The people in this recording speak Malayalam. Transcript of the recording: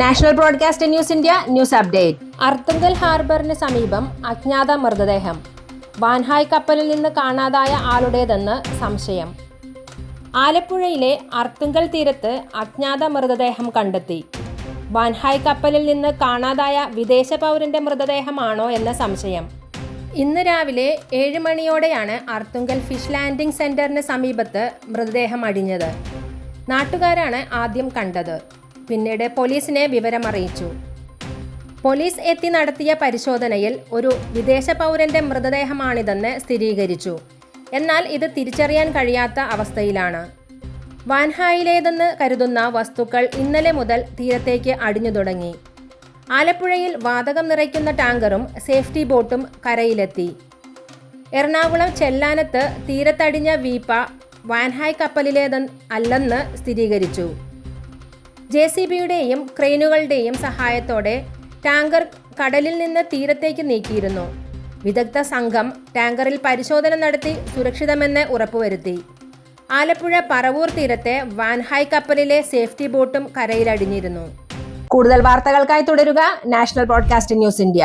National broadcast news India news update. Arthunkal ഹാർബറിന് സമീപം അജ്ഞാത മൃതദേഹം. വാൻഹായ് കപ്പലിൽ നിന്ന് കാണാതായ ആളുടേതെന്ന് സംശയം. ആലപ്പുഴയിലെ അർത്തുങ്കൽ തീരത്ത് അജ്ഞാത മൃതദേഹം കണ്ടെത്തി. വാൻഹായ് കപ്പലിൽ നിന്ന് കാണാതായ വിദേശ പൗരന്റെ മൃതദേഹമാണോ എന്ന സംശയം. ഇന്ന് രാവിലെ ഏഴ് മണിയോടെയാണ് അർത്തുങ്കൽ ഫിഷ് ലാൻഡിംഗ് സെന്ററിന് സമീപത്ത് മൃതദേഹം അടിഞ്ഞത്. നാട്ടുകാരാണ് ആദ്യം കണ്ടത്. പിന്നീട് പോലീസിനെ വിവരമറിയിച്ചു. പോലീസ് എത്തി നടത്തിയ പരിശോധനയിൽ ഒരു വിദേശ പൗരന്റെ മൃതദേഹമാണിതെന്ന് സ്ഥിരീകരിച്ചു. എന്നാൽ ഇത് തിരിച്ചറിയാൻ കഴിയാത്ത അവസ്ഥയിലാണ്. വാൻഹായിലേതെന്ന് കരുതുന്ന വസ്തുക്കൾ ഇന്നലെ മുതൽ തീരത്തേക്ക് അടിഞ്ഞു തുടങ്ങി. ആലപ്പുഴയിൽ വാതകം നിറയ്ക്കുന്ന ടാങ്കറും സേഫ്റ്റി ബോട്ടും കരയിലെത്തി. എറണാകുളം ചെല്ലാനത്ത് തീരത്തടിഞ്ഞ വീപ്പ വാൻഹായ് കപ്പലിലേത് അല്ലെന്ന് സ്ഥിരീകരിച്ചു. ജെ സി ബിയുടെയും ക്രെയിനുകളുടെയും സഹായത്തോടെ ടാങ്കർ കടലിൽ നിന്ന് തീരത്തേക്ക് നീക്കിയിരുന്നു. വിദഗ്ധ സംഘം ടാങ്കറിൽ പരിശോധന നടത്തി സുരക്ഷിതമെന്ന് ഉറപ്പുവരുത്തി. ആലപ്പുഴ പറവൂർ തീരത്തെ വാൻഹായ് കപ്പലിലെ സേഫ്റ്റി ബോട്ടും കരയിലടിഞ്ഞിരുന്നു. കൂടുതൽ വാർത്തകൾക്കായി തുടരുക നാഷണൽ ബ്രോഡ്കാസ്റ്റിംഗ് ന്യൂസ് ഇന്ത്യ.